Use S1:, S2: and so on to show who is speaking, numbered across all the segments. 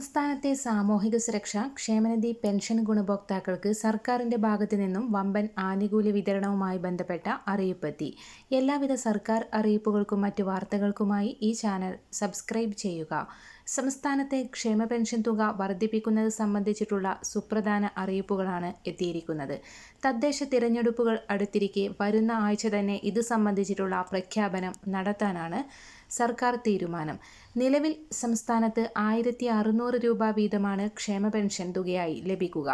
S1: സംസ്ഥാനത്തെ സാമൂഹിക സുരക്ഷ ക്ഷേമനിധി പെൻഷൻ ഗുണഭോക്താക്കൾക്ക് സർക്കാരിന്റെ ഭാഗത്തു നിന്നും വമ്പൻ ആനുകൂല്യ വിതരണവുമായി ബന്ധപ്പെട്ട അറിയിപ്പെത്തി എല്ലാവിധ സർക്കാർ അറിയിപ്പുകൾക്കും മറ്റ് വാർത്തകൾക്കുമായി ഈ ചാനൽ സബ്സ്ക്രൈബ് ചെയ്യുക സംസ്ഥാനത്തെ ക്ഷേമ പെൻഷൻ തുക വർദ്ധിപ്പിക്കുന്നത് സംബന്ധിച്ചിട്ടുള്ള സുപ്രധാന അറിയിപ്പുകളാണ് എത്തിയിരിക്കുന്നത് തദ്ദേശ തിരഞ്ഞെടുപ്പുകൾ അടുത്തിരിക്കെ വരുന്ന ആഴ്ച തന്നെ ഇത് സംബന്ധിച്ചിട്ടുള്ള പ്രഖ്യാപനം നടത്താനാണ് സർക്കാർ തീരുമാനം നിലവിൽ സംസ്ഥാനത്ത് ആയിരത്തി അറുന്നൂറ് രൂപ വീതമാണ് ക്ഷേമ പെൻഷൻ തുകയായി ലഭിക്കുക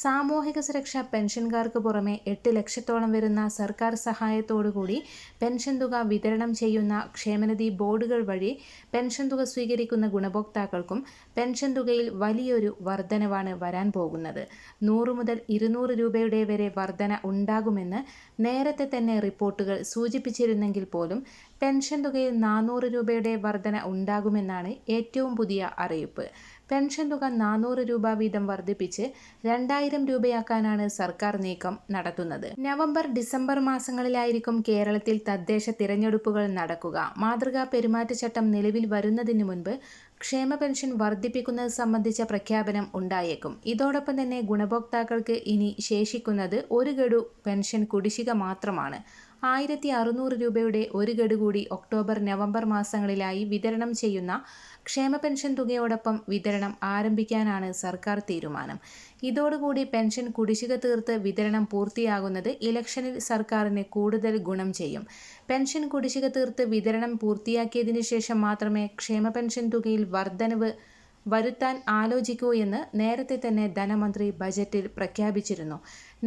S1: സാമൂഹിക സുരക്ഷാ പെൻഷൻകാർക്ക് പുറമെ എട്ട് ലക്ഷത്തോളം വരുന്ന സർക്കാർ സഹായത്തോടുകൂടി പെൻഷൻ തുക വിതരണം ചെയ്യുന്ന ക്ഷേമനിധി ബോർഡുകൾ വഴി പെൻഷൻ തുക സ്വീകരിക്കുന്ന ഗുണഭോക്താക്കൾക്കും പെൻഷൻ തുകയിൽ വലിയൊരു വർധനവാണ് വരാൻ പോകുന്നത് നൂറ് മുതൽ ഇരുന്നൂറ് രൂപയുടെ വരെ വർധന ഉണ്ടാകുമെന്ന് നേരത്തെ തന്നെ റിപ്പോർട്ടുകൾ സൂചിപ്പിച്ചിരുന്നെങ്കിൽ പോലും പെൻഷൻ തുകയിൽ നാനൂറ് രൂപയുടെ വർധന ഉണ്ട് ഉണ്ടാകുമെന്നാണ് ഏറ്റവും പുതിയ അറിയിപ്പ് പെൻഷൻ തുക നാനൂറ് രൂപ വീതം വർദ്ധിപ്പിച്ച് രണ്ടായിരം രൂപയാക്കാനാണ് സർക്കാർ നീക്കം നടത്തുന്നത് നവംബർ ഡിസംബർ മാസങ്ങളിലായിരിക്കും കേരളത്തിൽ തദ്ദേശ തിരഞ്ഞെടുപ്പുകൾ നടക്കുക മാതൃകാ പെരുമാറ്റച്ചട്ടം നിലവിൽ വരുന്നതിന് മുൻപ് ക്ഷേമ പെൻഷൻ വർദ്ധിപ്പിക്കുന്നത് സംബന്ധിച്ച പ്രഖ്യാപനം ഉണ്ടായേക്കും ഇതോടൊപ്പം തന്നെ ഗുണഭോക്താക്കൾക്ക് ഇനി ശേഷിക്കുന്നത് ഒരു ഗഡു പെൻഷൻ കുടിശ്ശിക മാത്രമാണ് ആയിരത്തി അറുന്നൂറ് രൂപയുടെ ഒരു ഗഡു കൂടി ഒക്ടോബർ നവംബർ മാസങ്ങളിലായി വിതരണം ചെയ്യുന്ന ക്ഷേമ പെൻഷൻ തുകയോടൊപ്പം വിതരണം ആരംഭിക്കാനാണ് സർക്കാർ തീരുമാനം ഇതോടുകൂടി പെൻഷൻ കുടിശ്ശിക തീർത്ത് വിതരണം പൂർത്തിയാകുന്നത് ഇലക്ഷനിൽ സർക്കാരിന് കൂടുതൽ ഗുണം ചെയ്യും പെൻഷൻ കുടിശ്ശിക തീർത്ത് വിതരണം പൂർത്തിയാക്കിയതിനു ശേഷം മാത്രമേ ക്ഷേമ പെൻഷൻ തുകയിൽ വർധനവ് വരുത്താൻ ആലോചിക്കൂ എന്ന് നേരത്തെ തന്നെ ധനമന്ത്രി ബജറ്റിൽ പ്രഖ്യാപിച്ചിരുന്നു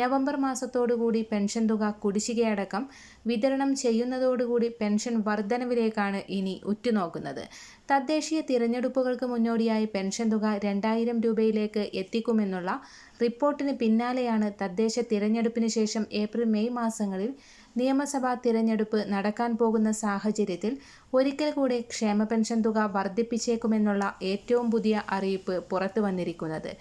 S1: നവംബർ മാസത്തോടുകൂടി പെൻഷൻ തുക കുടിശ്ശികയടക്കം വിതരണം ചെയ്യുന്നതോടുകൂടി പെൻഷൻ വർധനവിലേക്കാണ് ഇനി ഉറ്റുനോക്കുന്നത് തദ്ദേശീയ തിരഞ്ഞെടുപ്പുകൾക്ക് മുന്നോടിയായി പെൻഷൻ തുക രണ്ടായിരം രൂപയിലേക്ക് എത്തിക്കുമെന്നുള്ള റിപ്പോർട്ടിന് പിന്നാലെയാണ് തദ്ദേശ തിരഞ്ഞെടുപ്പിന് ശേഷം ഏപ്രിൽ മെയ് മാസങ്ങളിൽ നിയമസഭാ തിരഞ്ഞെടുപ്പ് നടക്കാൻ പോകുന്ന സാഹചര്യത്തിൽ ഒരിക്കൽ കൂടി ക്ഷേമ പെൻഷൻ തുക വർദ്ധിപ്പിച്ചേക്കുമെന്നുള്ള ഏറ്റവും പുതിയ അറിയിപ്പ് പുറത്തു വന്നിരിക്കുന്നത്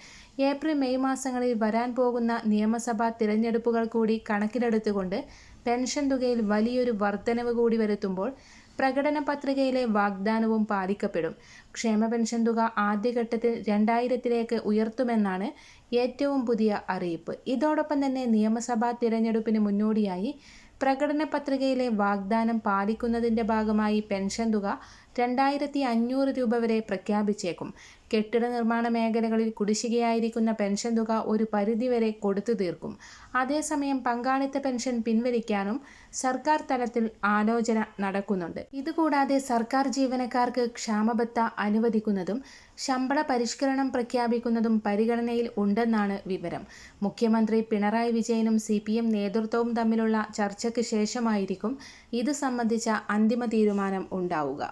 S1: ഏപ്രിൽ മെയ് മാസങ്ങളിൽ വരാൻ പോകുന്ന നിയമസഭാ തിരഞ്ഞെടുപ്പുകൾ കൂടി കണക്കിലെടുത്തുകൊണ്ട് പെൻഷൻ തുകയിൽ വലിയൊരു വർധനവ് കൂടി വരുത്തുമ്പോൾ പ്രകടന പത്രികയിലെ വാഗ്ദാനവും പാലിക്കപ്പെടും ക്ഷേമ പെൻഷൻ തുക ആദ്യഘട്ടത്തിൽ രണ്ടായിരത്തിലേക്ക് ഉയർത്തുമെന്നാണ് ഏറ്റവും പുതിയ അറിയിപ്പ് ഇതോടൊപ്പം തന്നെ നിയമസഭാ തിരഞ്ഞെടുപ്പിന് മുന്നോടിയായി പ്രകടന പത്രികയിലെ വാഗ്ദാനം പാലിക്കുന്നതിന്റെ ഭാഗമായി പെൻഷൻ തുക രണ്ടായിരത്തി അഞ്ഞൂറ് രൂപ വരെ പ്രഖ്യാപിച്ചേക്കും കെട്ടിട നിർമ്മാണ മേഖലകളിൽ കുടിശ്ശികയായിരിക്കുന്ന പെൻഷൻ തുക ഒരു പരിധിവരെ കൊടുത്തു തീർക്കും അതേസമയം പങ്കാളിത്ത പെൻഷൻ പിൻവലിക്കാനും സർക്കാർ തലത്തിൽ ആലോചന നടക്കുന്നുണ്ട് ഇതുകൂടാതെ സർക്കാർ ജീവനക്കാർക്ക് ക്ഷാമബത്ത അനുവദിക്കുന്നതും ശമ്പള പരിഷ്കരണം പ്രഖ്യാപിക്കുന്നതും പരിഗണനയിൽ ഉണ്ടെന്നാണ് വിവരം മുഖ്യമന്ത്രി പിണറായി വിജയനും സി പി എം നേതൃത്വവും തമ്മിലുള്ള ചർച്ചയ്ക്ക് ശേഷമായിരിക്കും ഇത് സംബന്ധിച്ച അന്തിമ തീരുമാനം ഉണ്ടാവുക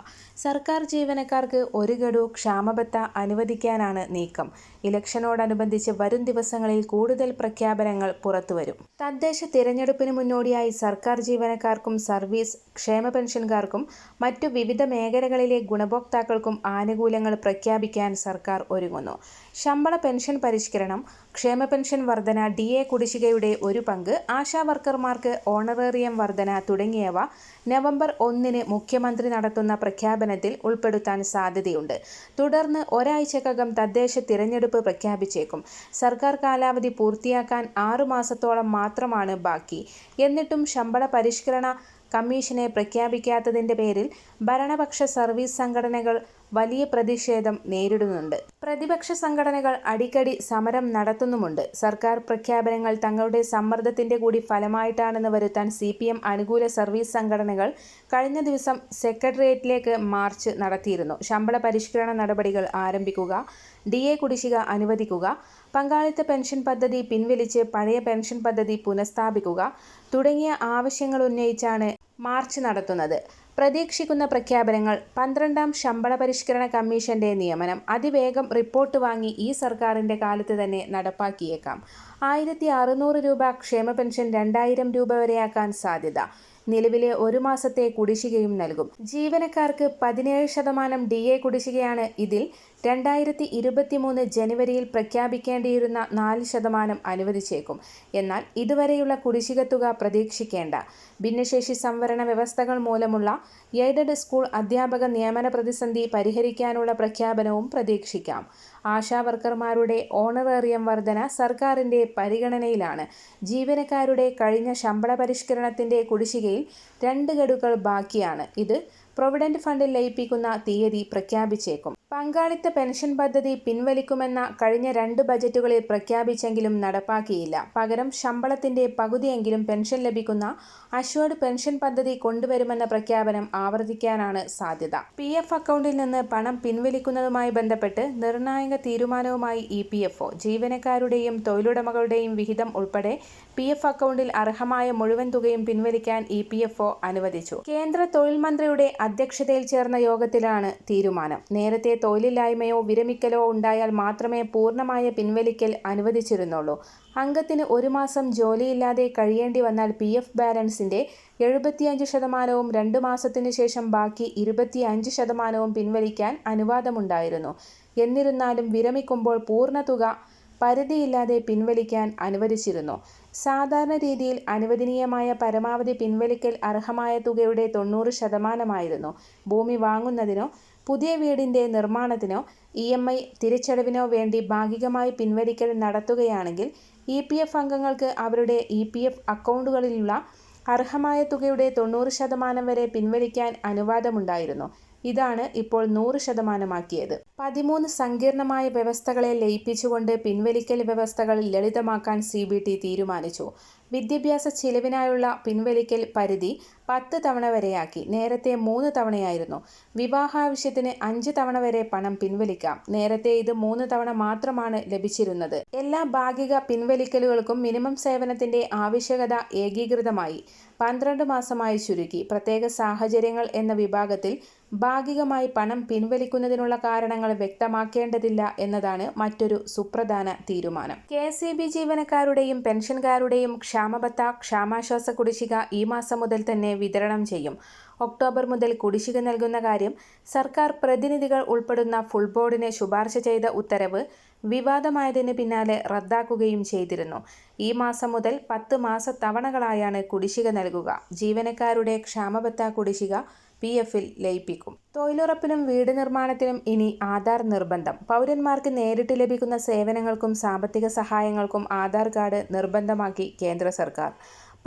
S1: സർക്കാർ ജീവനക്കാർക്ക് ഒരു ഗഡു ക്ഷാമബത്ത അനുവദിക്കാനാണ് നീക്കം ഇലക്ഷനോടനുബന്ധിച്ച് വരും ദിവസങ്ങളിൽ കൂടുതൽ പ്രഖ്യാപനങ്ങൾ പുറത്തുവരും തദ്ദേശ തിരഞ്ഞെടുപ്പിന് മുന്നോടിയായി സർക്കാർ ജീവനക്കാർക്കും സർവീസ് ക്ഷേമ പെൻഷൻകാർക്കും മറ്റു വിവിധ മേഖലകളിലെ ഗുണഭോക്താക്കൾക്കും ആനുകൂല്യങ്ങൾ പ്രഖ്യാപിക്കാൻ സർക്കാർ ഒരുങ്ങുന്നു ശമ്പള പെൻഷൻ പരിഷ്കരണം ക്ഷേമ പെൻഷൻ വർധന ഡി എ കുടിശ്ശികയുടെ ഒരു പങ്ക് ആശാവർക്കർമാർക്ക് ഓണറേറിയം വർധന തുടങ്ങിയവ നവംബർ ഒന്നിന് മുഖ്യമന്ത്രി നടത്തുന്ന പ്രഖ്യാപനത്തിൽ ഉൾപ്പെടുത്താൻ സാധ്യതയുണ്ട് തുടർന്ന് ഒരാഴ്ചക്കകം തദ്ദേശ തിരഞ്ഞെടുപ്പ് തെരഞ്ഞെടുപ്പ് പ്രഖ്യാപിച്ചേക്കും സർക്കാർ കാലാവധി പൂർത്തിയാക്കാൻ ആറു മാസത്തോളം മാത്രമാണ് ബാക്കി എന്നിട്ടും ശമ്പള പരിഷ്കരണ കമ്മീഷനെ പ്രഖ്യാപിക്കാത്തതിന്റെ പേരിൽ ഭരണപക്ഷ സർവീസ് സംഘടനകൾ വലിയ പ്രതിഷേധം നേരിടുന്നുണ്ട് പ്രതിപക്ഷ സംഘടനകൾ അടിക്കടി സമരം നടത്തുന്നുമുണ്ട് സർക്കാർ പ്രഖ്യാപനങ്ങൾ തങ്ങളുടെ സമ്മർദ്ദത്തിന്റെ കൂടി ഫലമായിട്ടാണെന്ന് വരുത്താൻ സി പി എം അനുകൂല സർവീസ് സംഘടനകൾ കഴിഞ്ഞ ദിവസം സെക്രട്ടേറിയറ്റിലേക്ക് മാർച്ച് നടത്തിയിരുന്നു ശമ്പള പരിഷ്കരണ നടപടികൾ ആരംഭിക്കുക ഡി എ കുടിശ്ശിക അനുവദിക്കുക പങ്കാളിത്ത പെൻഷൻ പദ്ധതി പിൻവലിച്ച് പഴയ പെൻഷൻ പദ്ധതി പുനഃസ്ഥാപിക്കുക തുടങ്ങിയ ആവശ്യങ്ങൾ ഉന്നയിച്ചാണ് മാർച്ച് നടത്തുന്നത് പ്രതീക്ഷിക്കുന്ന പ്രഖ്യാപനങ്ങൾ പന്ത്രണ്ടാം ശമ്പള പരിഷ്കരണ കമ്മീഷന്റെ നിയമനം അതിവേഗം റിപ്പോർട്ട് വാങ്ങി ഈ സർക്കാരിന്റെ കാലത്ത് തന്നെ നടപ്പാക്കിയേക്കാം ആയിരത്തി അറുന്നൂറ് രൂപ ക്ഷേമ പെൻഷൻ രണ്ടായിരം രൂപ വരെയാക്കാൻ സാധ്യത നിലവിലെ ഒരു മാസത്തെ കുടിശ്ശികയും നൽകും ജീവനക്കാർക്ക് പതിനേഴ് ശതമാനം ഡി എ കുടിശ്ശികയാണ് ഇതിൽ രണ്ടായിരത്തി ഇരുപത്തിമൂന്ന് ജനുവരിയിൽ പ്രഖ്യാപിക്കേണ്ടിയിരുന്ന നാല് ശതമാനം അനുവദിച്ചേക്കും എന്നാൽ ഇതുവരെയുള്ള കുടിശ്ശിക തുക പ്രതീക്ഷിക്കേണ്ട ഭിന്നശേഷി സംവരണ വ്യവസ്ഥകൾ മൂലമുള്ള എയ്ഡഡ് സ്കൂൾ അധ്യാപക നിയമന പ്രതിസന്ധി പരിഹരിക്കാനുള്ള പ്രഖ്യാപനവും പ്രതീക്ഷിക്കാം ആശാവർക്കർമാരുടെ ഓണറേറിയം വർധന സർക്കാരിൻ്റെ പരിഗണനയിലാണ് ജീവനക്കാരുടെ കഴിഞ്ഞ ശമ്പള പരിഷ്കരണത്തിൻ്റെ കുടിശ്ശികയിൽ രണ്ട് ഗഡുക്കൾ ബാക്കിയാണ് ഇത് പ്രൊവിഡന്റ് ഫണ്ടിൽ ലയിപ്പിക്കുന്ന തീയതി പ്രഖ്യാപിച്ചേക്കും പങ്കാളിത്ത പെൻഷൻ പദ്ധതി പിൻവലിക്കുമെന്ന കഴിഞ്ഞ രണ്ട് ബജറ്റുകളിൽ പ്രഖ്യാപിച്ചെങ്കിലും നടപ്പാക്കിയില്ല പകരം ശമ്പളത്തിന്റെ പകുതിയെങ്കിലും പെൻഷൻ ലഭിക്കുന്ന അഷ്വേർഡ് പെൻഷൻ പദ്ധതി കൊണ്ടുവരുമെന്ന പ്രഖ്യാപനം ആവർത്തിക്കാനാണ് സാധ്യത പി എഫ് അക്കൗണ്ടിൽ നിന്ന് പണം പിൻവലിക്കുന്നതുമായി ബന്ധപ്പെട്ട് നിർണായക തീരുമാനവുമായി ഇ പി എഫ് ഒ ജീവനക്കാരുടെയും തൊഴിലുടമകളുടെയും വിഹിതം ഉൾപ്പെടെ പി എഫ് അക്കൗണ്ടിൽ അർഹമായ മുഴുവൻ തുകയും പിൻവലിക്കാൻ ഇ പി എഫ് ഒ അനുവദിച്ചു കേന്ദ്ര തൊഴിൽ മന്ത്രിയുടെ അധ്യക്ഷതയിൽ ചേർന്ന യോഗത്തിലാണ് തീരുമാനം നേരത്തെ തൊഴിലില്ലായ്മയോ വിരമിക്കലോ ഉണ്ടായാൽ മാത്രമേ പൂർണ്ണമായ പിൻവലിക്കൽ അനുവദിച്ചിരുന്നുള്ളൂ അംഗത്തിന് ഒരു മാസം ജോലിയില്ലാതെ കഴിയേണ്ടി വന്നാൽ പി എഫ് ബാലൻസിൻ്റെ എഴുപത്തിയഞ്ച് ശതമാനവും രണ്ട് മാസത്തിന് ശേഷം ബാക്കി ഇരുപത്തിയഞ്ച് ശതമാനവും പിൻവലിക്കാൻ അനുവാദമുണ്ടായിരുന്നു എന്നിരുന്നാലും വിരമിക്കുമ്പോൾ പൂർണ്ണ തുക പരിധിയില്ലാതെ പിൻവലിക്കാൻ അനുവദിച്ചിരുന്നു സാധാരണ രീതിയിൽ അനുവദനീയമായ പരമാവധി പിൻവലിക്കൽ അർഹമായ തുകയുടെ തൊണ്ണൂറ് ശതമാനമായിരുന്നു ഭൂമി വാങ്ങുന്നതിനോ പുതിയ വീടിൻ്റെ നിർമ്മാണത്തിനോ ഇ എം ഐ തിരിച്ചടവിനോ വേണ്ടി ഭാഗികമായി പിൻവലിക്കൽ നടത്തുകയാണെങ്കിൽ ഇ പി എഫ് അംഗങ്ങൾക്ക് അവരുടെ ഇ പി എഫ് അക്കൗണ്ടുകളിലുള്ള അർഹമായ തുകയുടെ തൊണ്ണൂറ് ശതമാനം വരെ പിൻവലിക്കാൻ അനുവാദമുണ്ടായിരുന്നു ഇതാണ് ഇപ്പോൾ നൂറ് ശതമാനമാക്കിയത് പതിമൂന്ന് സങ്കീർണമായ വ്യവസ്ഥകളെ ലയിപ്പിച്ചുകൊണ്ട് പിൻവലിക്കൽ വ്യവസ്ഥകൾ ലളിതമാക്കാൻ സി ബി ടി തീരുമാനിച്ചു വിദ്യാഭ്യാസ ചിലവിനായുള്ള പിൻവലിക്കൽ പരിധി പത്ത് തവണ വരെയാക്കി നേരത്തെ മൂന്ന് തവണയായിരുന്നു വിവാഹാവശ്യത്തിന് അഞ്ച് തവണ വരെ പണം പിൻവലിക്കാം നേരത്തെ ഇത് മൂന്ന് തവണ മാത്രമാണ് ലഭിച്ചിരുന്നത് എല്ലാ ഭാഗിക പിൻവലിക്കലുകൾക്കും മിനിമം സേവനത്തിന്റെ ആവശ്യകത ഏകീകൃതമായി പന്ത്രണ്ട് മാസമായി ചുരുക്കി പ്രത്യേക സാഹചര്യങ്ങൾ എന്ന വിഭാഗത്തിൽ ഭാഗികമായി പണം പിൻവലിക്കുന്നതിനുള്ള കാരണങ്ങൾ വ്യക്തമാക്കേണ്ടതില്ല എന്നതാണ് മറ്റൊരു സുപ്രധാന തീരുമാനം കെ എസ് ഇ ബി ജീവനക്കാരുടെയും പെൻഷൻകാരുടെയും ക്ഷാമബത്ത ക്ഷാമാശ്വാസ കുടിശ്ശിക ഈ മാസം മുതൽ തന്നെ വിതരണം ചെയ്യും ഒക്ടോബർ മുതൽ കുടിശ്ശിക നൽകുന്ന കാര്യം സർക്കാർ പ്രതിനിധികൾ ഉൾപ്പെടുന്ന ഫുൾ ബോർഡിനെ ശുപാർശ ചെയ്ത ഉത്തരവ് വിവാദമായതിന് പിന്നാലെ റദ്ദാക്കുകയും ചെയ്തിരുന്നു ഈ മാസം മുതൽ പത്ത് മാസ തവണകളായാണ് കുടിശ്ശിക നൽകുക ജീവനക്കാരുടെ ക്ഷാമബത്ത കുടിശ്ശിക പി എഫിൽ ലയിപ്പിക്കും തൊഴിലുറപ്പിനും വീട് നിർമ്മാണത്തിനും ഇനി ആധാർ നിർബന്ധം പൗരന്മാർക്ക് നേരിട്ട് ലഭിക്കുന്ന സേവനങ്ങൾക്കും സാമ്പത്തിക സഹായങ്ങൾക്കും ആധാർ കാർഡ് നിർബന്ധമാക്കി കേന്ദ്ര സർക്കാർ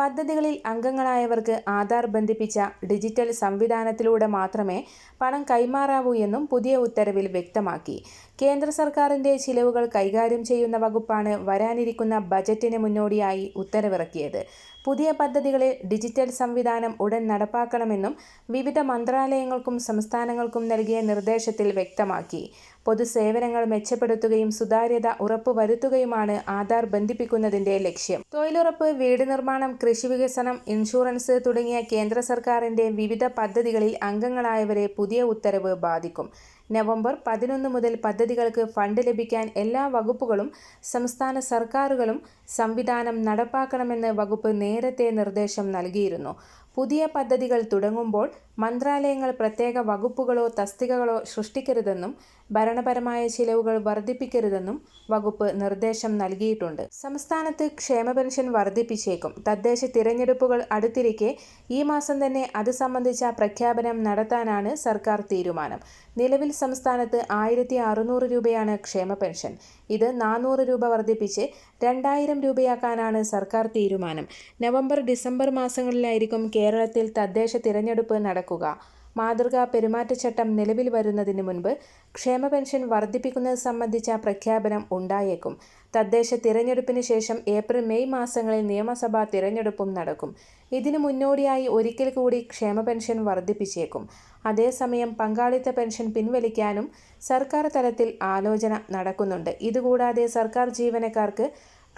S1: പദ്ധതികളിൽ അംഗങ്ങളായവർക്ക് ആധാർ ബന്ധിപ്പിച്ച ഡിജിറ്റൽ സംവിധാനത്തിലൂടെ മാത്രമേ പണം കൈമാറാവൂ എന്നും പുതിയ ഉത്തരവിൽ വ്യക്തമാക്കി കേന്ദ്ര സർക്കാരിൻ്റെ ചിലവുകൾ കൈകാര്യം ചെയ്യുന്ന വകുപ്പാണ് വരാനിരിക്കുന്ന ബജറ്റിന് മുന്നോടിയായി ഉത്തരവിറക്കിയത് പുതിയ പദ്ധതികളിൽ ഡിജിറ്റൽ സംവിധാനം ഉടൻ നടപ്പാക്കണമെന്നും വിവിധ മന്ത്രാലയങ്ങൾക്കും സംസ്ഥാനങ്ങൾക്കും നൽകിയ നിർദ്ദേശത്തിൽ വ്യക്തമാക്കി പൊതുസേവനങ്ങൾ മെച്ചപ്പെടുത്തുകയും സുതാര്യത ഉറപ്പുവരുത്തുകയുമാണ് ആധാർ ബന്ധിപ്പിക്കുന്നതിന്റെ ലക്ഷ്യം തൊഴിലുറപ്പ് വീട് നിർമ്മാണം കൃഷി വികസനം ഇൻഷുറൻസ് തുടങ്ങിയ കേന്ദ്ര സർക്കാരിന്റെ വിവിധ പദ്ധതികളിൽ അംഗങ്ങളായവരെ പുതിയ ഉത്തരവ് ബാധിക്കും നവംബർ പതിനൊന്ന് മുതൽ പദ്ധതികൾക്ക് ഫണ്ട് ലഭിക്കാൻ എല്ലാ വകുപ്പുകളും സംസ്ഥാന സർക്കാരുകളും സംവിധാനം നടപ്പാക്കണമെന്ന് വകുപ്പ് നേരത്തെ നിർദ്ദേശം നൽകിയിരുന്നു പുതിയ പദ്ധതികൾ തുടങ്ങുമ്പോൾ മന്ത്രാലയങ്ങൾ പ്രത്യേക വകുപ്പുകളോ തസ്തികകളോ സൃഷ്ടിക്കരുതെന്നും ഭരണപരമായ ചിലവുകൾ വർദ്ധിപ്പിക്കരുതെന്നും വകുപ്പ് നിർദ്ദേശം നൽകിയിട്ടുണ്ട് സംസ്ഥാനത്ത് ക്ഷേമ പെൻഷൻ വർദ്ധിപ്പിച്ചേക്കും തദ്ദേശ തിരഞ്ഞെടുപ്പുകൾ അടുത്തിരിക്കെ ഈ മാസം തന്നെ അത് സംബന്ധിച്ച പ്രഖ്യാപനം നടത്താനാണ് സർക്കാർ തീരുമാനം നിലവിൽ സംസ്ഥാനത്ത് ആയിരത്തി അറുന്നൂറ് രൂപയാണ് ക്ഷേമ പെൻഷൻ ഇത് നാനൂറ് രൂപ വർദ്ധിപ്പിച്ച് രണ്ടായിരം രൂപയാക്കാനാണ് സർക്കാർ തീരുമാനം നവംബർ ഡിസംബർ മാസങ്ങളിലായിരിക്കും കേരളത്തിൽ തദ്ദേശ തിരഞ്ഞെടുപ്പ് നടക്കുക മനസ്സിലാക്കുക മാതൃകാ പെരുമാറ്റച്ചട്ടം നിലവിൽ വരുന്നതിന് മുൻപ് ക്ഷേമ പെൻഷൻ വർദ്ധിപ്പിക്കുന്നത് സംബന്ധിച്ച പ്രഖ്യാപനം ഉണ്ടായേക്കും തദ്ദേശ തിരഞ്ഞെടുപ്പിന് ശേഷം ഏപ്രിൽ മെയ് മാസങ്ങളിൽ നിയമസഭാ തിരഞ്ഞെടുപ്പും നടക്കും ഇതിനു മുന്നോടിയായി ഒരിക്കൽ കൂടി ക്ഷേമ പെൻഷൻ വർദ്ധിപ്പിച്ചേക്കും അതേസമയം പങ്കാളിത്ത പെൻഷൻ പിൻവലിക്കാനും സർക്കാർ തലത്തിൽ ആലോചന നടക്കുന്നുണ്ട് ഇതുകൂടാതെ സർക്കാർ ജീവനക്കാർക്ക്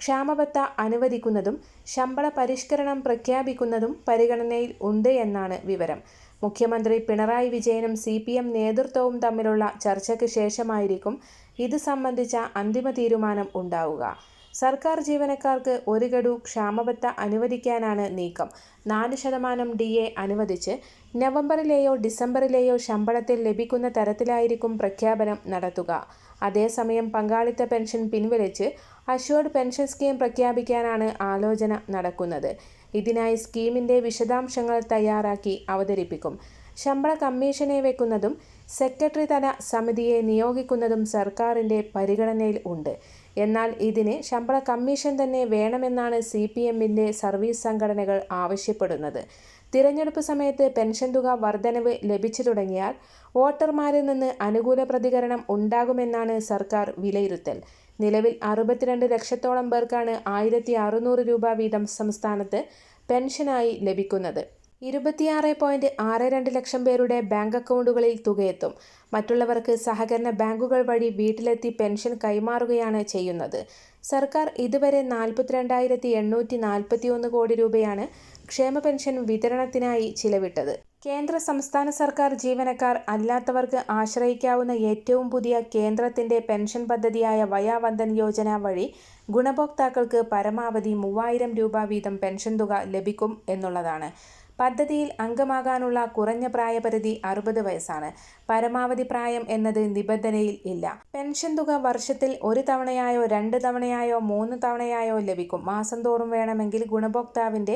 S1: ക്ഷാമബത്ത അനുവദിക്കുന്നതും ശമ്പള പരിഷ്കരണം പ്രഖ്യാപിക്കുന്നതും പരിഗണനയിൽ ഉണ്ട് എന്നാണ് വിവരം മുഖ്യമന്ത്രി പിണറായി വിജയനും സി പി എം നേതൃത്വവും തമ്മിലുള്ള ചർച്ചയ്ക്ക് ശേഷമായിരിക്കും ഇത് സംബന്ധിച്ച അന്തിമ തീരുമാനം ഉണ്ടാവുക സർക്കാർ ജീവനക്കാർക്ക് ഒരു ഗഡു ക്ഷാമബത്ത അനുവദിക്കാനാണ് നീക്കം നാല് ശതമാനം ഡി എ അനുവദിച്ച് നവംബറിലെയോ ഡിസംബറിലെയോ ശമ്പളത്തിൽ ലഭിക്കുന്ന തരത്തിലായിരിക്കും പ്രഖ്യാപനം നടത്തുക അതേസമയം പങ്കാളിത്ത പെൻഷൻ പിൻവലിച്ച് അഷ്വർഡ് പെൻഷൻ സ്കീം പ്രഖ്യാപിക്കാനാണ് ആലോചന നടക്കുന്നത് ഇതിനായി സ്കീമിൻ്റെ വിശദാംശങ്ങൾ തയ്യാറാക്കി അവതരിപ്പിക്കും ശമ്പള കമ്മീഷനെ വെക്കുന്നതും സെക്രട്ടറി തല സമിതിയെ നിയോഗിക്കുന്നതും സർക്കാരിൻ്റെ പരിഗണനയിൽ ഉണ്ട് എന്നാൽ ഇതിന് ശമ്പള കമ്മീഷൻ തന്നെ വേണമെന്നാണ് സി പി എമ്മിൻ്റെ സർവീസ് സംഘടനകൾ ആവശ്യപ്പെടുന്നത് തിരഞ്ഞെടുപ്പ് സമയത്ത് പെൻഷൻ തുക വർധനവ് ലഭിച്ചു തുടങ്ങിയാൽ വോട്ടർമാരിൽ നിന്ന് അനുകൂല പ്രതികരണം ഉണ്ടാകുമെന്നാണ് സർക്കാർ വിലയിരുത്തൽ നിലവിൽ അറുപത്തിരണ്ട് ലക്ഷത്തോളം പേർക്കാണ് ആയിരത്തി അറുന്നൂറ് രൂപ വീതം സംസ്ഥാനത്ത് പെൻഷനായി ലഭിക്കുന്നത് ഇരുപത്തിയാറ് പോയിന്റ് ആറ് രണ്ട് ലക്ഷം പേരുടെ ബാങ്ക് അക്കൗണ്ടുകളിൽ തുകയെത്തും മറ്റുള്ളവർക്ക് സഹകരണ ബാങ്കുകൾ വഴി വീട്ടിലെത്തി പെൻഷൻ കൈമാറുകയാണ് ചെയ്യുന്നത് സർക്കാർ ഇതുവരെ നാൽപ്പത്തിരണ്ടായിരത്തി എണ്ണൂറ്റി നാൽപ്പത്തി ഒന്ന് കോടി രൂപയാണ് ക്ഷേമ പെൻഷൻ വിതരണത്തിനായി ചിലവിട്ടത് കേന്ദ്ര സംസ്ഥാന സർക്കാർ ജീവനക്കാർ അല്ലാത്തവർക്ക് ആശ്രയിക്കാവുന്ന ഏറ്റവും പുതിയ കേന്ദ്രത്തിന്റെ പെൻഷൻ പദ്ധതിയായ വയാവന്ദൻ യോജന വഴി ഗുണഭോക്താക്കൾക്ക് പരമാവധി മൂവായിരം രൂപ വീതം പെൻഷൻ തുക ലഭിക്കും എന്നുള്ളതാണ് പദ്ധതിയിൽ അംഗമാകാനുള്ള കുറഞ്ഞ പ്രായപരിധി അറുപത് വയസ്സാണ് പരമാവധി പ്രായം എന്നത് നിബന്ധനയിൽ ഇല്ല പെൻഷൻ തുക വർഷത്തിൽ ഒരു തവണയായോ രണ്ട് തവണയായോ മൂന്ന് തവണയായോ ലഭിക്കും മാസം തോറും വേണമെങ്കിൽ ഗുണഭോക്താവിൻ്റെ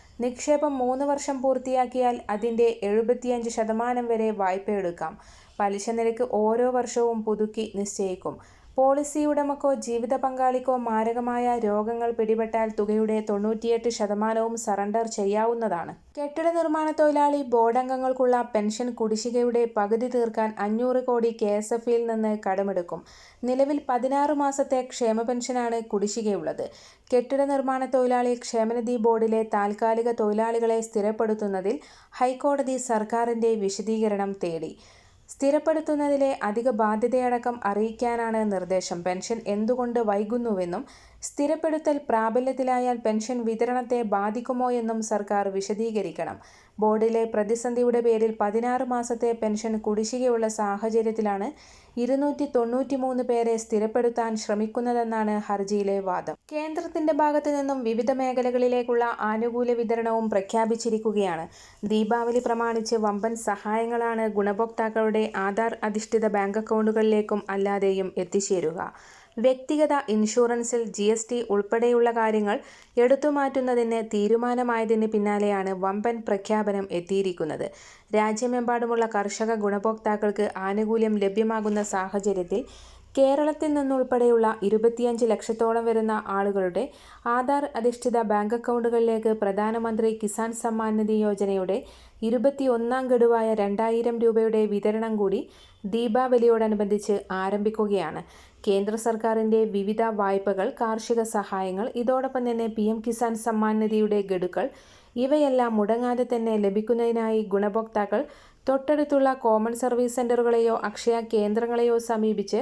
S1: നിക്ഷേപം മൂന്ന് വർഷം പൂർത്തിയാക്കിയാൽ അതിൻ്റെ എഴുപത്തിയഞ്ച് ശതമാനം വരെ എടുക്കാം പലിശ നിരക്ക് ഓരോ വർഷവും പുതുക്കി നിശ്ചയിക്കും പോളിസി ഉടമക്കോ ജീവിത പങ്കാളിക്കോ മാരകമായ രോഗങ്ങൾ പിടിപെട്ടാൽ തുകയുടെ തൊണ്ണൂറ്റിയെട്ട് ശതമാനവും സറണ്ടർ ചെയ്യാവുന്നതാണ് കെട്ടിട നിർമ്മാണ തൊഴിലാളി ബോർഡംഗങ്ങൾക്കുള്ള പെൻഷൻ കുടിശ്ശികയുടെ പകുതി തീർക്കാൻ അഞ്ഞൂറ് കോടി കെ എസ് എഫിൽ നിന്ന് കടമെടുക്കും നിലവിൽ പതിനാറ് മാസത്തെ ക്ഷേമ പെൻഷനാണ് കുടിശ്ശികയുള്ളത് കെട്ടിട നിർമ്മാണ തൊഴിലാളി ക്ഷേമനിധി ബോർഡിലെ താൽക്കാലിക തൊഴിലാളികളെ സ്ഥിരപ്പെടുത്തുന്നതിൽ ഹൈക്കോടതി സർക്കാരിൻ്റെ വിശദീകരണം തേടി സ്ഥിരപ്പെടുത്തുന്നതിലെ അധിക ബാധ്യതയടക്കം അറിയിക്കാനാണ് നിർദ്ദേശം പെൻഷൻ എന്തുകൊണ്ട് വൈകുന്നുവെന്നും സ്ഥിരപ്പെടുത്തൽ പ്രാബല്യത്തിലായാൽ പെൻഷൻ വിതരണത്തെ ബാധിക്കുമോയെന്നും സർക്കാർ വിശദീകരിക്കണം ബോർഡിലെ പ്രതിസന്ധിയുടെ പേരിൽ പതിനാറ് മാസത്തെ പെൻഷൻ കുടിശ്ശികയുള്ള സാഹചര്യത്തിലാണ് ഇരുന്നൂറ്റി തൊണ്ണൂറ്റി മൂന്ന് പേരെ സ്ഥിരപ്പെടുത്താൻ ശ്രമിക്കുന്നതെന്നാണ് ഹർജിയിലെ വാദം കേന്ദ്രത്തിന്റെ ഭാഗത്തു നിന്നും വിവിധ മേഖലകളിലേക്കുള്ള ആനുകൂല്യ വിതരണവും പ്രഖ്യാപിച്ചിരിക്കുകയാണ് ദീപാവലി പ്രമാണിച്ച് വമ്പൻ സഹായങ്ങളാണ് ഗുണഭോക്താക്കളുടെ ആധാർ അധിഷ്ഠിത ബാങ്ക് അക്കൗണ്ടുകളിലേക്കും അല്ലാതെയും എത്തിച്ചേരുക വ്യക്തിഗത ഇൻഷുറൻസിൽ ജി എസ് ടി ഉൾപ്പെടെയുള്ള കാര്യങ്ങൾ എടുത്തുമാറ്റുന്നതിന് തീരുമാനമായതിന് പിന്നാലെയാണ് വമ്പൻ പ്രഖ്യാപനം എത്തിയിരിക്കുന്നത് രാജ്യമെമ്പാടുമുള്ള കർഷക ഗുണഭോക്താക്കൾക്ക് ആനുകൂല്യം ലഭ്യമാകുന്ന സാഹചര്യത്തിൽ കേരളത്തിൽ നിന്നുൾപ്പെടെയുള്ള ഇരുപത്തിയഞ്ച് ലക്ഷത്തോളം വരുന്ന ആളുകളുടെ ആധാർ അധിഷ്ഠിത ബാങ്ക് അക്കൗണ്ടുകളിലേക്ക് പ്രധാനമന്ത്രി കിസാൻ സമ്മാൻ നിധി യോജനയുടെ ഇരുപത്തിയൊന്നാം ഗഡുവായ രണ്ടായിരം രൂപയുടെ വിതരണം കൂടി ദീപാവലിയോടനുബന്ധിച്ച് ആരംഭിക്കുകയാണ് കേന്ദ്ര സർക്കാരിൻ്റെ വിവിധ വായ്പകൾ കാർഷിക സഹായങ്ങൾ ഇതോടൊപ്പം തന്നെ പി എം കിസാൻ സമ്മാൻ നിധിയുടെ ഗഡുക്കൾ ഇവയെല്ലാം മുടങ്ങാതെ തന്നെ ലഭിക്കുന്നതിനായി ഗുണഭോക്താക്കൾ തൊട്ടടുത്തുള്ള കോമൺ സർവീസ് സെൻ്ററുകളെയോ അക്ഷയ കേന്ദ്രങ്ങളെയോ സമീപിച്ച്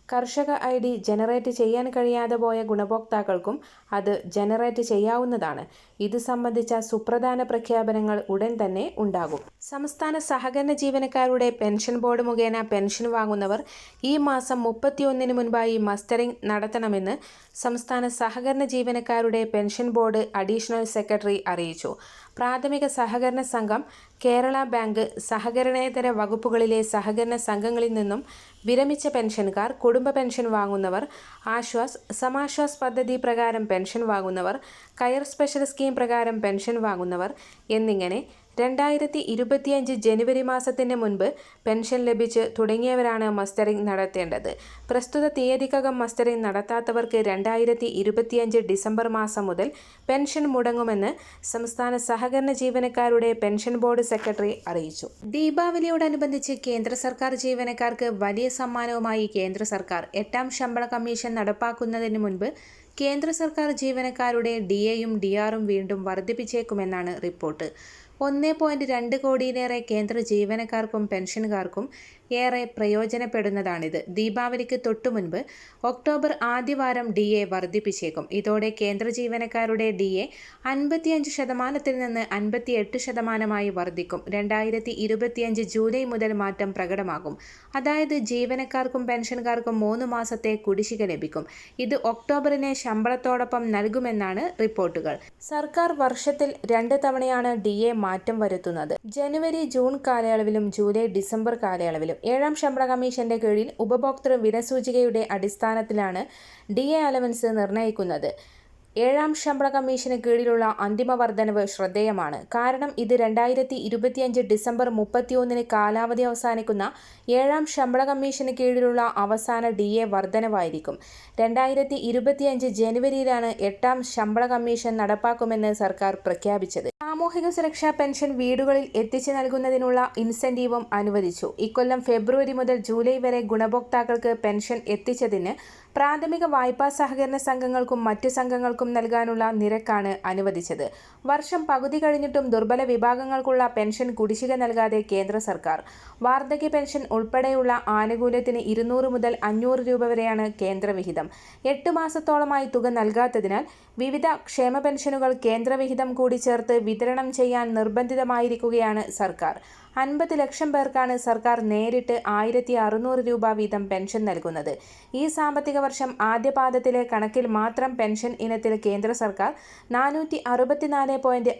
S1: കർഷക ഐ ഡി ജനറേറ്റ് ചെയ്യാൻ കഴിയാതെ പോയ ഗുണഭോക്താക്കൾക്കും അത് ജനറേറ്റ് ചെയ്യാവുന്നതാണ് ഇത് സംബന്ധിച്ച സുപ്രധാന പ്രഖ്യാപനങ്ങൾ ഉടൻ തന്നെ ഉണ്ടാകും സംസ്ഥാന സഹകരണ ജീവനക്കാരുടെ പെൻഷൻ ബോർഡ് മുഖേന പെൻഷൻ വാങ്ങുന്നവർ ഈ മാസം മുപ്പത്തിയൊന്നിന് മുൻപായി മസ്റ്ററിംഗ് നടത്തണമെന്ന് സംസ്ഥാന സഹകരണ ജീവനക്കാരുടെ പെൻഷൻ ബോർഡ് അഡീഷണൽ സെക്രട്ടറി അറിയിച്ചു പ്രാഥമിക സഹകരണ സംഘം കേരള ബാങ്ക് സഹകരണേതര വകുപ്പുകളിലെ സഹകരണ സംഘങ്ങളിൽ നിന്നും വിരമിച്ച പെൻഷൻകാർ കുടുംബ പെൻഷൻ വാങ്ങുന്നവർ ആശ്വാസ് സമാശ്വാസ് പദ്ധതി പ്രകാരം പെൻഷൻ വാങ്ങുന്നവർ കയർ സ്പെഷ്യൽ സ്കീം പ്രകാരം പെൻഷൻ വാങ്ങുന്നവർ എന്നിങ്ങനെ രണ്ടായിരത്തി ഇരുപത്തിയഞ്ച് ജനുവരി മാസത്തിന് മുൻപ് പെൻഷൻ ലഭിച്ച് തുടങ്ങിയവരാണ് മസ്റ്ററിംഗ് നടത്തേണ്ടത് പ്രസ്തുത തീയതിക്കകം മസ്റ്ററിംഗ് നടത്താത്തവർക്ക് രണ്ടായിരത്തി ഇരുപത്തിയഞ്ച് ഡിസംബർ മാസം മുതൽ പെൻഷൻ മുടങ്ങുമെന്ന് സംസ്ഥാന സഹകരണ ജീവനക്കാരുടെ പെൻഷൻ ബോർഡ് സെക്രട്ടറി അറിയിച്ചു ദീപാവലിയോടനുബന്ധിച്ച് കേന്ദ്ര സർക്കാർ ജീവനക്കാർക്ക് വലിയ സമ്മാനവുമായി കേന്ദ്ര സർക്കാർ എട്ടാം ശമ്പള കമ്മീഷൻ നടപ്പാക്കുന്നതിന് മുൻപ് കേന്ദ്ര സർക്കാർ ജീവനക്കാരുടെ ഡി എയും ഡി ആറും വീണ്ടും വർദ്ധിപ്പിച്ചേക്കുമെന്നാണ് റിപ്പോർട്ട് ഒന്ന് പോയിന്റ് രണ്ട് കോടിയിലേറെ കേന്ദ്ര ജീവനക്കാർക്കും പെൻഷൻകാർക്കും ഏറെ പ്രയോജനപ്പെടുന്നതാണിത് ദീപാവലിക്ക് തൊട്ടു മുൻപ് ഒക്ടോബർ ആദ്യവാരം ഡി എ വർദ്ധിപ്പിച്ചേക്കും ഇതോടെ കേന്ദ്ര ജീവനക്കാരുടെ ഡി എ അൻപത്തിയഞ്ച് ശതമാനത്തിൽ നിന്ന് എട്ട് ശതമാനമായി വർദ്ധിക്കും രണ്ടായിരത്തി ഇരുപത്തിയഞ്ച് ജൂലൈ മുതൽ മാറ്റം പ്രകടമാകും അതായത് ജീവനക്കാർക്കും പെൻഷൻകാർക്കും മൂന്ന് മാസത്തെ കുടിശ്ശിക ലഭിക്കും ഇത് ഒക്ടോബറിനെ ശമ്പളത്തോടൊപ്പം നൽകുമെന്നാണ് റിപ്പോർട്ടുകൾ സർക്കാർ വർഷത്തിൽ രണ്ട് തവണയാണ് ഡി എ മാറ്റം വരുത്തുന്നത് ജനുവരി ജൂൺ കാലയളവിലും ജൂലൈ ഡിസംബർ കാലയളവിലും ഏഴാം ശമ്പള കമ്മീഷന്റെ കീഴിൽ ഉപഭോക്തൃ വിലസൂചികയുടെ അടിസ്ഥാനത്തിലാണ് ഡി എ അലവൻസ് നിർണ്ണയിക്കുന്നത് ഏഴാം ശമ്പള കമ്മീഷന് കീഴിലുള്ള അന്തിമ വർധനവ് ശ്രദ്ധേയമാണ് കാരണം ഇത് രണ്ടായിരത്തി ഇരുപത്തിയഞ്ച് ഡിസംബർ മുപ്പത്തിയൊന്നിന് കാലാവധി അവസാനിക്കുന്ന ഏഴാം ശമ്പള കമ്മീഷന് കീഴിലുള്ള അവസാന ഡി എ വർധനവായിരിക്കും രണ്ടായിരത്തി ഇരുപത്തിയഞ്ച് ജനുവരിയിലാണ് എട്ടാം ശമ്പള കമ്മീഷൻ നടപ്പാക്കുമെന്ന് സർക്കാർ പ്രഖ്യാപിച്ചത് സാമൂഹിക സുരക്ഷാ പെൻഷൻ വീടുകളിൽ എത്തിച്ചു നൽകുന്നതിനുള്ള ഇൻസെന്റീവും അനുവദിച്ചു ഇക്കൊല്ലം ഫെബ്രുവരി മുതൽ ജൂലൈ വരെ ഗുണഭോക്താക്കൾക്ക് പെൻഷൻ എത്തിച്ചതിന് പ്രാഥമിക വായ്പാ സഹകരണ സംഘങ്ങൾക്കും മറ്റ് സംഘങ്ങൾക്കും നൽകാനുള്ള നിരക്കാണ് അനുവദിച്ചത് വർഷം പകുതി കഴിഞ്ഞിട്ടും ദുർബല വിഭാഗങ്ങൾക്കുള്ള പെൻഷൻ കുടിശ്ശിക നൽകാതെ കേന്ദ്ര സർക്കാർ വാർദ്ധക്യ പെൻഷൻ ഉൾപ്പെടെയുള്ള ആനുകൂല്യത്തിന് ഇരുന്നൂറ് മുതൽ അഞ്ഞൂറ് രൂപ വരെയാണ് കേന്ദ്രവിഹിതം എട്ട് മാസത്തോളമായി തുക നൽകാത്തതിനാൽ വിവിധ ക്ഷേമ പെൻഷനുകൾ കേന്ദ്രവിഹിതം കൂടി ചേർത്ത് വിതരണം ചെയ്യാൻ നിർബന്ധിതമായിരിക്കുകയാണ് സർക്കാർ അൻപത് ലക്ഷം പേർക്കാണ് സർക്കാർ നേരിട്ട് ആയിരത്തി അറുന്നൂറ് രൂപ വീതം പെൻഷൻ നൽകുന്നത് ഈ സാമ്പത്തിക വർഷം ആദ്യപാദത്തിലെ കണക്കിൽ മാത്രം പെൻഷൻ ഇനത്തിൽ കേന്ദ്ര സർക്കാർ നാനൂറ്റി അറുപത്തിനാല്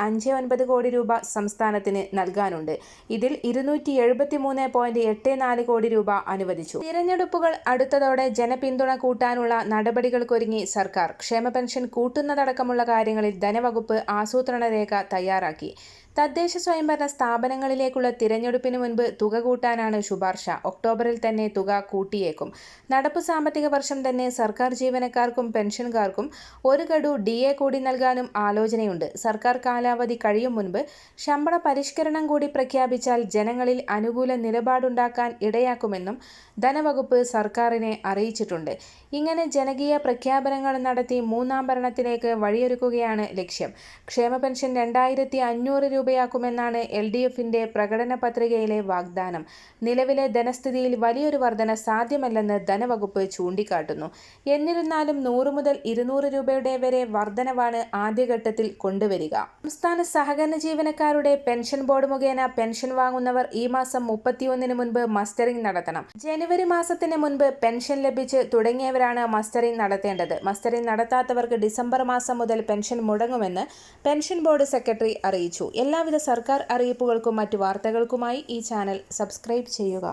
S1: അഞ്ച് ഒൻപത് കോടി രൂപ സംസ്ഥാനത്തിന് നൽകാനുണ്ട് ഇതിൽ ഇരുന്നൂറ്റി എഴുപത്തി മൂന്ന് എട്ട് നാല് കോടി രൂപ അനുവദിച്ചു തിരഞ്ഞെടുപ്പുകൾ അടുത്തതോടെ ജനപിന്തുണ കൂട്ടാനുള്ള നടപടികൾക്കൊരുങ്ങി സർക്കാർ ക്ഷേമ പെൻഷൻ കൂട്ടുന്നതടക്കമുള്ള കാര്യങ്ങളിൽ ധനവകുപ്പ് ആസൂത്രണ രേഖ തയ്യാറാക്കി തദ്ദേശ സ്വയംഭരണ സ്ഥാപനങ്ങളിലേക്കുള്ള തിരഞ്ഞെടുപ്പിന് മുൻപ് തുക കൂട്ടാനാണ് ശുപാർശ ഒക്ടോബറിൽ തന്നെ തുക കൂട്ടിയേക്കും നടപ്പ് സാമ്പത്തിക വർഷം തന്നെ സർക്കാർ ജീവനക്കാർക്കും പെൻഷൻകാർക്കും ഒരു ഗഡു ഡി എ കൂടി നൽകാനും ആലോചനയുണ്ട് സർക്കാർ കാലാവധി കഴിയും മുൻപ് ശമ്പള പരിഷ്കരണം കൂടി പ്രഖ്യാപിച്ചാൽ ജനങ്ങളിൽ അനുകൂല നിലപാടുണ്ടാക്കാൻ ഇടയാക്കുമെന്നും ധനവകുപ്പ് സർക്കാരിനെ അറിയിച്ചിട്ടുണ്ട് ഇങ്ങനെ ജനകീയ പ്രഖ്യാപനങ്ങൾ നടത്തി മൂന്നാം ഭരണത്തിലേക്ക് വഴിയൊരുക്കുകയാണ് ലക്ഷ്യം ക്ഷേമ പെൻഷൻ രണ്ടായിരത്തി അഞ്ഞൂറ് രൂപയാക്കുമെന്നാണ് എൽ ഡി എഫിന്റെ പ്രകടന പത്രികയിലെ വാഗ്ദാനം നിലവിലെ ധനസ്ഥിതിയിൽ വലിയൊരു വർധന സാധ്യമല്ലെന്ന് ധനവകുപ്പ് ചൂണ്ടിക്കാട്ടുന്നു എന്നിരുന്നാലും നൂറ് മുതൽ ഇരുന്നൂറ് രൂപയുടെ വരെ വർധനവാണ് ആദ്യഘട്ടത്തിൽ കൊണ്ടുവരിക സംസ്ഥാന സഹകരണ ജീവനക്കാരുടെ പെൻഷൻ ബോർഡ് മുഖേന പെൻഷൻ വാങ്ങുന്നവർ ഈ മാസം മുപ്പത്തിയൊന്നിന് മുൻപ് മസ്റ്ററിംഗ് നടത്തണം ജനുവരി മാസത്തിന് മുൻപ് പെൻഷൻ ലഭിച്ച് തുടങ്ങിയവർ ചെയ്യുന്നവരാണ് മസ്റ്ററിംഗ് നടത്തേണ്ടത് മസ്റ്ററിംഗ് നടത്താത്തവർക്ക് ഡിസംബർ മാസം മുതൽ പെൻഷൻ മുടങ്ങുമെന്ന് പെൻഷൻ ബോർഡ് സെക്രട്ടറി അറിയിച്ചു എല്ലാവിധ സർക്കാർ അറിയിപ്പുകൾക്കും മറ്റു വാർത്തകൾക്കുമായി ഈ ചാനൽ സബ്സ്ക്രൈബ് ചെയ്യുക